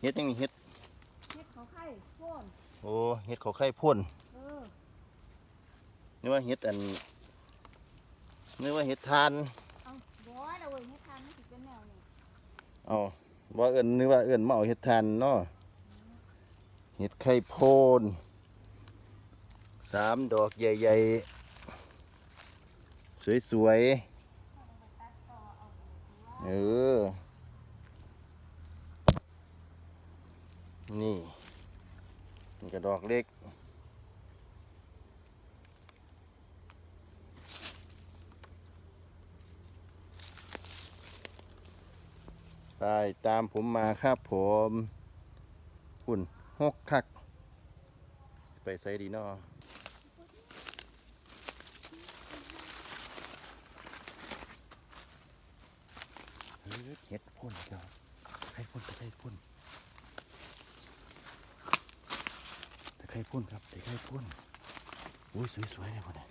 เฮ็ดยังนี่เฮ็ด เฮ็ดเขาไข่โค่นโอ้เฮ็ดเขาไข่พ่นเออนึกว่าเฮ็ดอันนึกว่าเฮ็ดทานเอาบ่เราเว้ยเฮ็ดทานมันสิเป็นแนวนี้เอาว่าเอิ้นนึกว่าเอิ้นมาเอาเฮ็ดทานเนาะเฮ็ดไข่โพนสามดอกใหญ่ๆ สวยๆ เออ นี่นี่ก็ดอกเล็ก ไปตามผมมาครับผมหุ่นหกคัก ไปใส่ดีนอเฮ็ดพ่นจ้าไข่พ่นตะไคร่พ่น ตะไคร่พุ่นครับตะไคร่พุ่นอุ้ยสวยๆเลยพ่นเนี่ย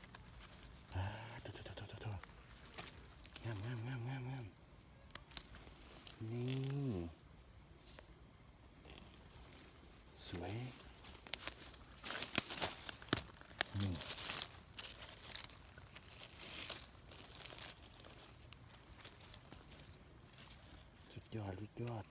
ตัวตัวตัวตัวตัวงามงามงามงามงามนี่สวยนี่สุดยอดสุดยอด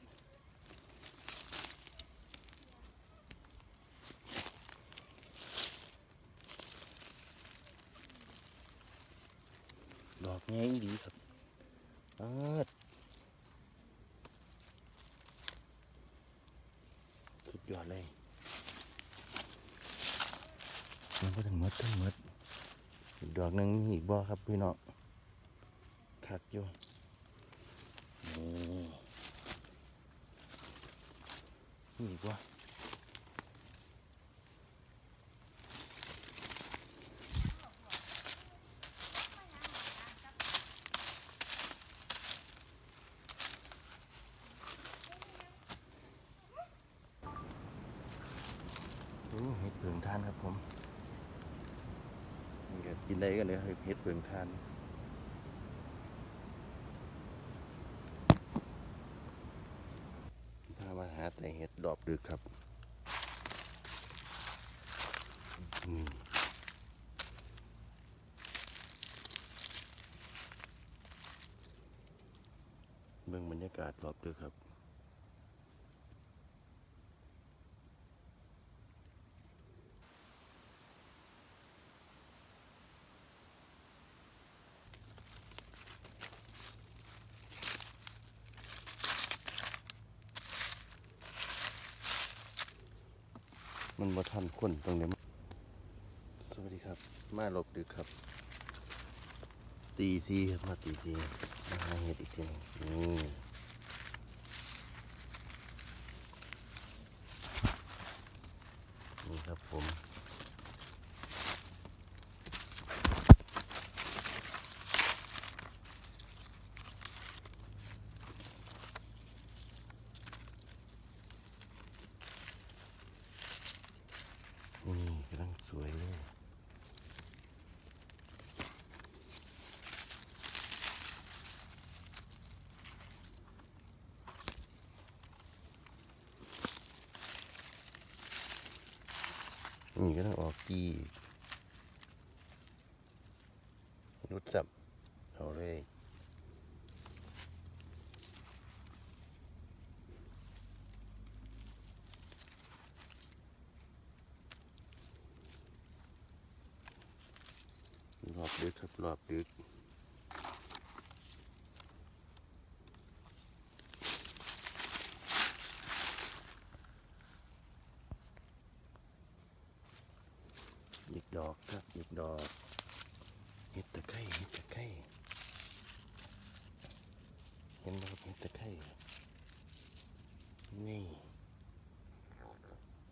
ง่ายดีครับเอิดสุดยอดเลยมันก็ทั้งมดทั้งมดดอกหนึ่งมีอีกบ่ครับพี่น้องคักอยู่นี่มีอีกบ่โอ้เห็ดเปลืองทานครับผมนี่ก็กินได้กันเลยเห็ดเปลืองทานพามาหาแต่เห็ดดอกดึกครับอืมเบิ่งบรรยากาศรอบดึกครับ มันมาทันคนตรงนี้สวัสดีครับ มาหลบดึกครับ ตีซีครับมาตีซีมาเห็ดอีกทีนึงนี่ครับผม นี่กำลังสวยเลย นี่ก็ต้องออกกีรุดสับเอาเลยรอบดึกครับรอบดึกอีกดอกครับอีกดอกเห็ดตะไคร้เห็ดตะไคร้เห็นไหมครับเห็ด ตะไคร้นี่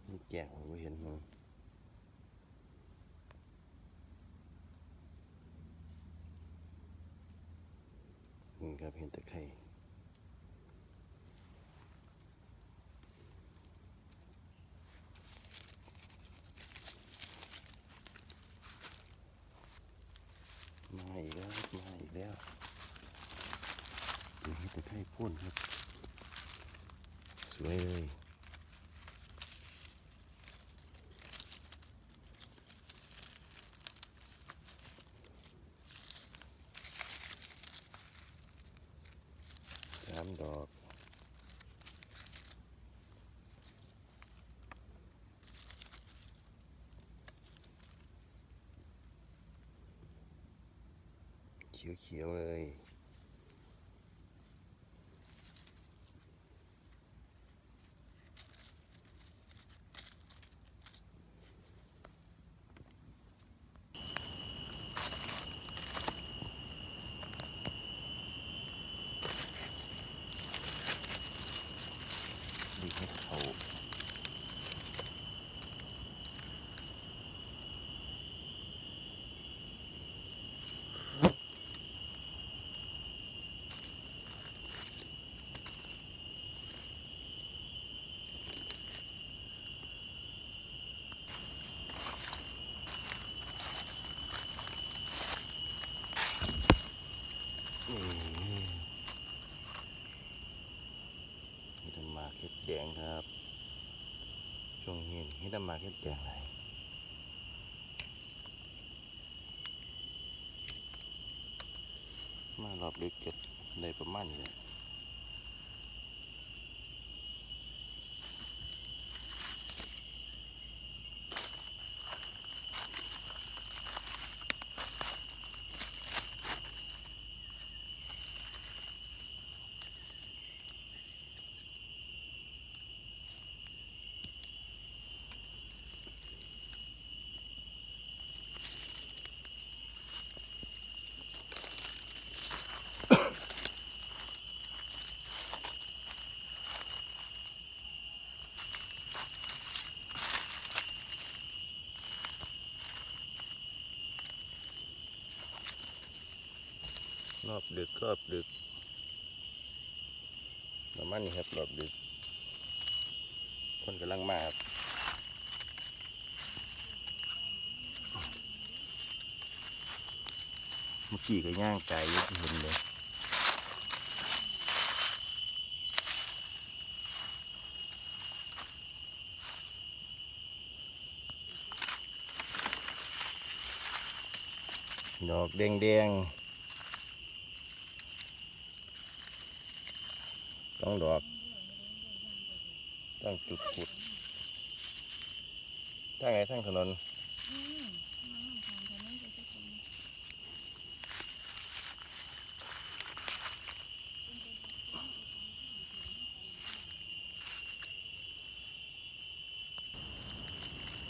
นี่แกงผมเห็นมั้งนี่ครับเห็นตะไคร่มาอีกแล้วมาอีกแล้ว ดูให้ต่ไคร่พ่นครับ สวยเลยสามดอกเขียวๆเลย ครับ ช่วงเย็นเฮ็ดามาเฮ็ดแดงอะไรมารอบดึกเก็บได้ประมาณนี้แหละ รอบดึกรอบดึกประมาณนี้ครับรอบดึก คนกำลังมาครับเมื่อกี้ก็ย่างไก่ยังเห็นเลยดอกแดงแดงๆ ต้องดอกตั้งจุดขุดทางไหนทางถนนอืมมาทางถนน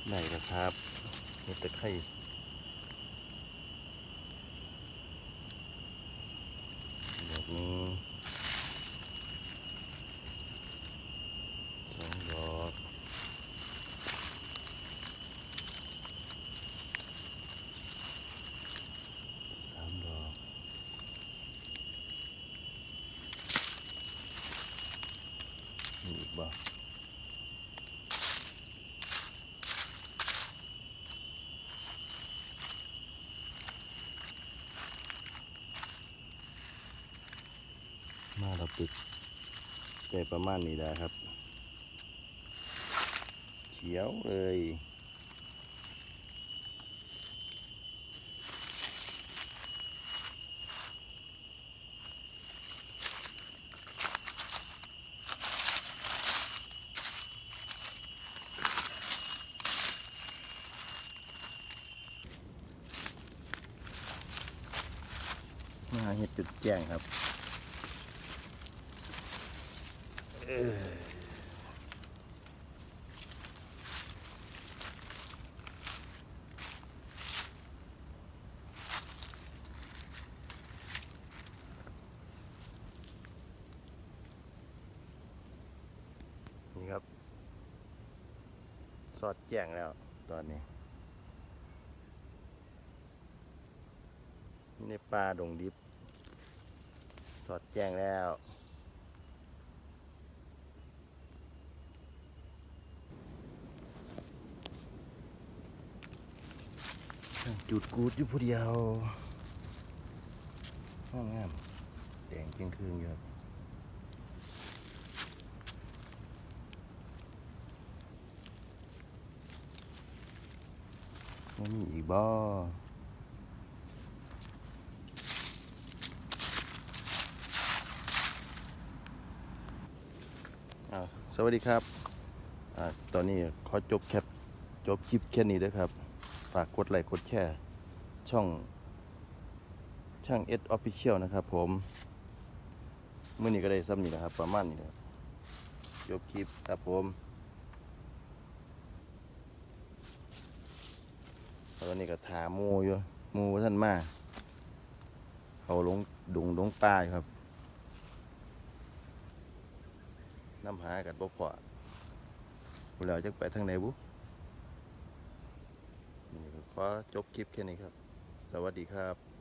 ไหนนะครับนี่ตะไคร่ดอกหนึงสองดอกสามดอกมีอีกบ่ มาเราปิดแต่ประมาณนี้แหละครับ เขียวเลยมาเห็ดจุดแจ้งครับ เอ้ย นี่ครับ สอดแจ้งแล้วตอนนี้ในป่าดงดิบสอดแจ้งแล้ว จุดกูดอยู่ผู้เดียวห้องงามแดงเพียงคืนอยู่ครับว่ามีอีกบ่อสวัสดีครับอ่าตอนนี้ขอจบแคปจบคลิปแค่นี้เด้อครับ ฝากกดไลค์กดแชร์ช่องช่างเอสออฟฟิเชียลนะครับผมเมื่อนี้ก็ได้ซ้ำนี่นะครับ ประมาณนี้นะครับยกคลิปครับผมตอนนี้ก็ถามูอยู่มูท่านมาเขาลงดุงลงป่ายครับ น้ำหากันบ่พอผู้แล้วจะไปทางไหนบุนี่ก็ ขอจบคลิปแค่นี้ครับ สวัสดีครับ